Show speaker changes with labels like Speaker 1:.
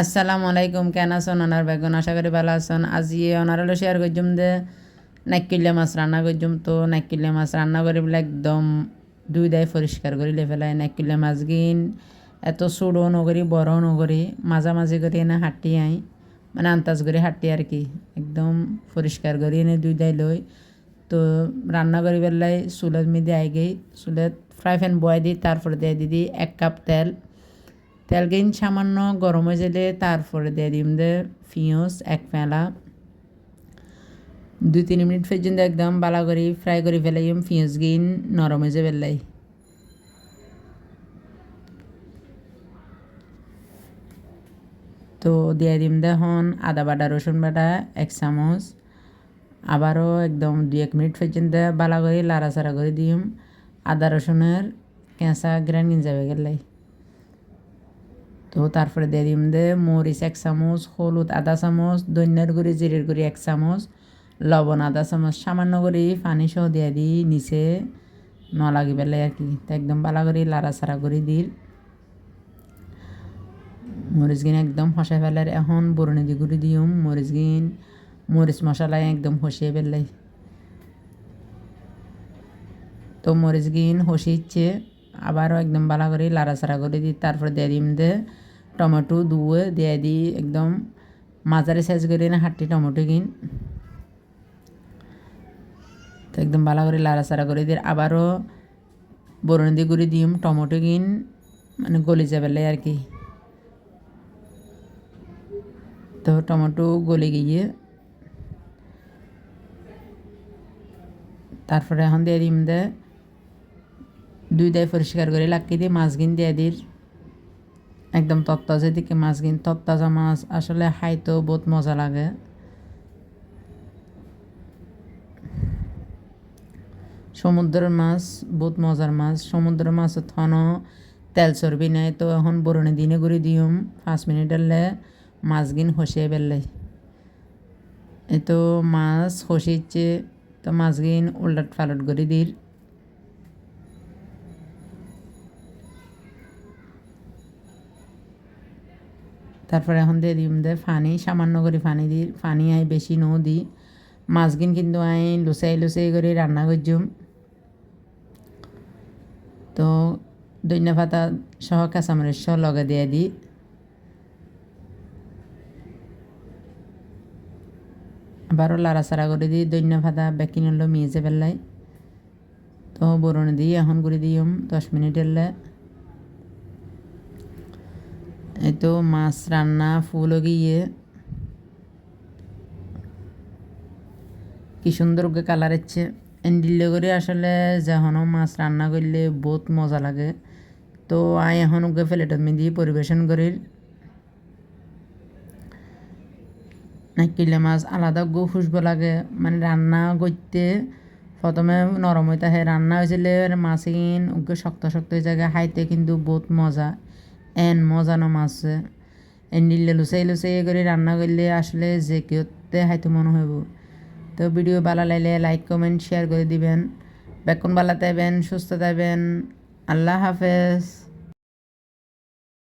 Speaker 1: আসসালামু আলাইকুম কেন আছেন? ওনার বেগুন আশা করি ভালো আছেন। আজি ওনার হলো শেয়ার করছুম যে নাইকিল্লা মাছ রান্না করছুম। তো নাইকিল্লা মাছ রান্না করে বলে একদম দুই দায় পরিষ্কার করে লে ফেলাই। নাইকিল্লা মাছ গিন, এত ছোটো নগরি, বড় নগরি, মাঝামাঝি করে এনে হাঁটি আই। মানে আন্তাজ করে হাঁটি আর কি। একদম পরিষ্কার করে এনে দুই দায় লই। তো রান্না করি পেলাই চুলত মি দিয়ে গেই। চুলত ফ্রাই প্যান বয় দিই, তারপরে দিয়ে দিদি এক কাপ তেল। তেল গেইন সামান্য গরম হয়ে গেলে তারপরে দিয়ে দিম দে পিঁয়াজ এক পেলা দুই তিন মিনিট পর্যন্ত একদম বালা করে ফ্রাই করে ফেলাই পিঁয়াজ গিন নরম হয়ে যাবে লাই। তো দিয়ে দিম দেখুন আদা বাটা, রসুন বাটা, এক চামচ। আবারও একদম দুই এক মিনিট পর্যন্ত বালা করে লাড়াচাড়া করে দিম। আদা, রসুনের কেঁচা গ্রাইন্ড যাবে গেলাই তো তারপরে দিয়ে দিম দে মরিচ এক চামচ, হলুদ আধা চামচ দৈন্যার গুঁড়ি, জিরের গুঁড়ি এক চামচ, লবণ আধা চামচ, সামান্য করে পানি সহ দিয়ে দিই নিচে ন লাগি পেলাই আর কি। তো একদম বালা করে লাড়াচাড়া করে দিল। মরিচ গিন একদম হসাই ফেলার এখন বরণি দি গুঁড়ি দিম মরিচ গিন, মরিচ মশলা একদম হসিয়ে ফেললাই তো মরিচ গিন হসিচ্ছে, আবারও একদম বালা করে লাড়াচাড়া করে দিই তারপরে দিয়ে দিম দে টমেটো ধুয়ে দিয়ে দিই একদম মাঝারি সাইজ করে না হাঁটি টমেটো কিন। তো একদম ভালো করে লাড়াচাড়া করে দিই আবারও বরণ দিয়ে করে দিম টমেটো কিন মানে গলি যাবে আর কি। তো টমেটো গলে গিয়ে তারপরে এখন দিয়ে দিম দে, দুই দায় পরিষ্কার করে লাকি দিয়ে মাছ গিন দিয়ে দির। একদম তত্তাজা দিকে মাছ কিন তত্তাজা মাছ, আসলে খাইতেও বহুত মজা লাগে। সমুদ্রের মাছ, বহুত মজার মাছ। সমুদ্রের মাছ থন তেল চর্বি নেয় তো এখন বরণে দিনে করে দিম পাঁচ মিনিট হলে মাছ গিন হসিয়ে বেললে এই তো মাছ হসিচ্ছে তো মাছ গিন উল্টাট ফালট করে দির। তারপরে এখন দিয়ে দিম দে ফানি, সামান্য করে ফানি দি, ফানি আই বেশি নো দি। মাছগিন কিন্তু আই লুচাই লুচাই করে রান্না করছুম। তো দৈন্য পাতা সহ কাঁচামরিচ সহ লগে দিয়ে দি। আবারও লাড়াচাড়া করে দিই দৈন্য পাতা বেকিন হলো মিয়েছে পেলাই তো বরণ দিই এখন করে দিম দশ মিনিট এলে তো মাছ রান্না ফুল গিয়ে। কি সুন্দর কালার হচ্ছে এন্ডিলে করে আসলে যখন মাছ রান্না করলে বহুত মজা লাগে। তো আই এখন ওকে প্লেটত মিদি পরিবেশন করি। নাকিলে মাছ আলাদা গো খুশবো লাগে। মানে রান্না করতে প্রথমে নরম হইতে হয় রান্না হয়েছিল মাছ ওকে শক্ত শক্ত হয়ে যায় খাইতে কিন্তু বহুত মজা। এন মজানো মাছ এন্ডিলে লুচাই লুচাই করে রান্না করলে আসলে যে কেউতে হাইতে মনে হইব তো ভিডিও ভালো লাগলে লাইক কমেন্ট শেয়ার করে দিবেন। বেকন ভালো থাকবেন সুস্থ থাকবেন আল্লাহ হাফেজ।